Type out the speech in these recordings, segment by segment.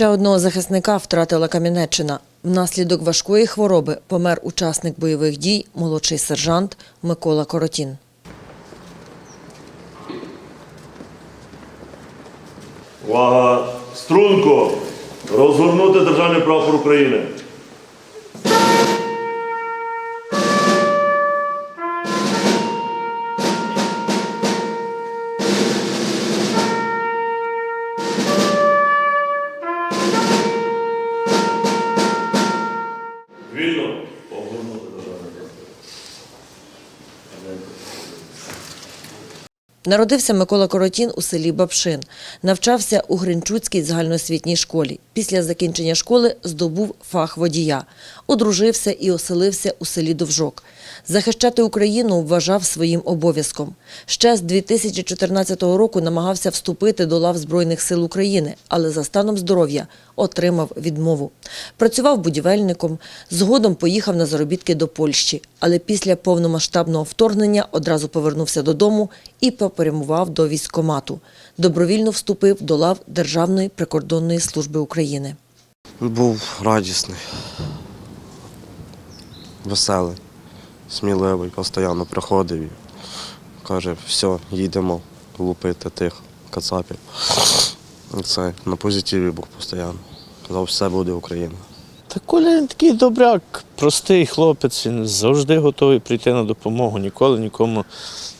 Ще одного захисника втратила Кам'янеччина. Внаслідок важкої хвороби помер учасник бойових дій, молодший сержант Микола Коротін. Увага! Струнко! Розгорнути державний прапор України. Народився Микола Коротін у селі Бабшин. Навчався у Гринчуцькій загальноосвітній школі. Після закінчення школи здобув фах водія. Одружився і оселився у селі Довжок. Захищати Україну вважав своїм обов'язком. Ще з 2014 року намагався вступити до лав Збройних сил України, але за станом здоров'я отримав відмову. Працював будівельником, згодом поїхав на заробітки до Польщі, але після повномасштабного вторгнення одразу повернувся додому і попрямував до військкомату. Добровільно вступив до лав Державної прикордонної служби України. Був радісний, веселий, сміливий, постійно приходив і каже, все, їдемо лупити тих кацапів. Це на позитиві був постійно. Казав, все буде Україна. Та Коля він такий добряк, простий хлопець, він завжди готовий прийти на допомогу, ніколи нікому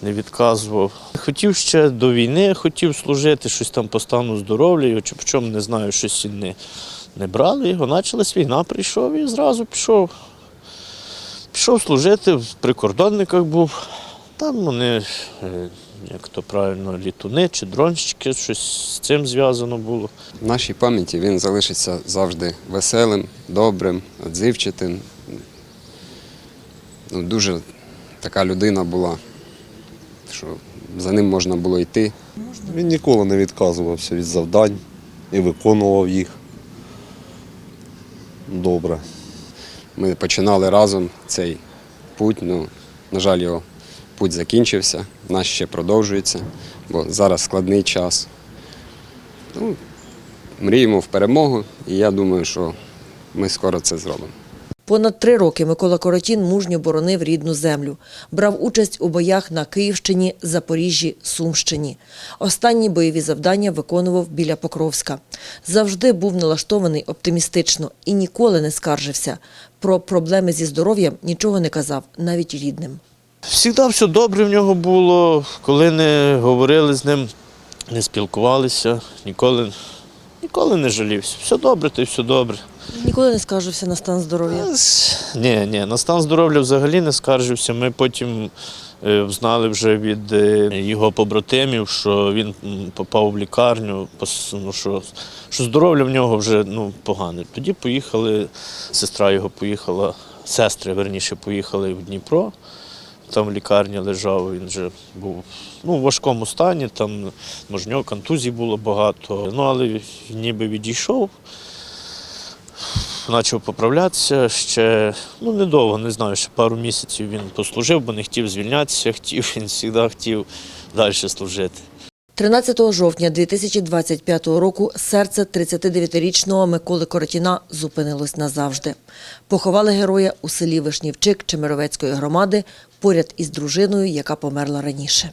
не відказував. Хотів ще до війни, хотів служити, щось там по стану здоров'я, його чи по чому не знаю, щось не, не брали його. Почалась війна, прийшов і зразу пішов. Пішов служити, в прикордонниках був. Там вони, е, як то правильно, літуни чи дронщики, щось з цим зв'язано було. В нашій пам'яті він залишиться завжди веселим, добрим, відзивчатим. Ну, дуже така людина була, що за ним можна було йти. Він ніколи не відказувався від завдань і виконував їх. Добре. Ми починали разом цей путь. Ну, на жаль, його путь закінчився, наш ще продовжується, бо зараз складний час. Ну, мріємо в перемогу, і я думаю, що ми скоро це зробимо. Понад три роки Микола Коротін мужньо боронив рідну землю. Брав участь у боях на Київщині, Запоріжжі, Сумщині. Останні бойові завдання виконував біля Покровська. Завжди був налаштований оптимістично і ніколи не скаржився. Про проблеми зі здоров'ям нічого не казав, навіть рідним. Всігда все добре в нього було, коли не говорили з ним, не спілкувалися, ніколи, ніколи не жалівся. Все добре, то й все добре. Ніколи не скаржився на стан здоров'я. Ні, ні, на стан здоров'я взагалі не скаржився. Ми потім е, знали вже від е, його побратимів, що він попав в лікарню, ну, що, що здоров'я в нього вже ну, погане. Тоді поїхали, сестра його поїхала, сестри, верніше, поїхали в Дніпро. Там в лікарні лежав, він вже був ну, в важкому стані, там може, в нього контузій було багато. Ну, але ніби відійшов почав поправлятися ще ну недовго, не знаю, ще пару місяців він послужив, бо не хотів звільнятися, хотів, він завжди хотів далі служити. 13 жовтня 2025 року серце 39-річного Миколи Коротіна зупинилось назавжди. Поховали героя у селі Вишнівчик Чемеровецької громади поряд із дружиною, яка померла раніше.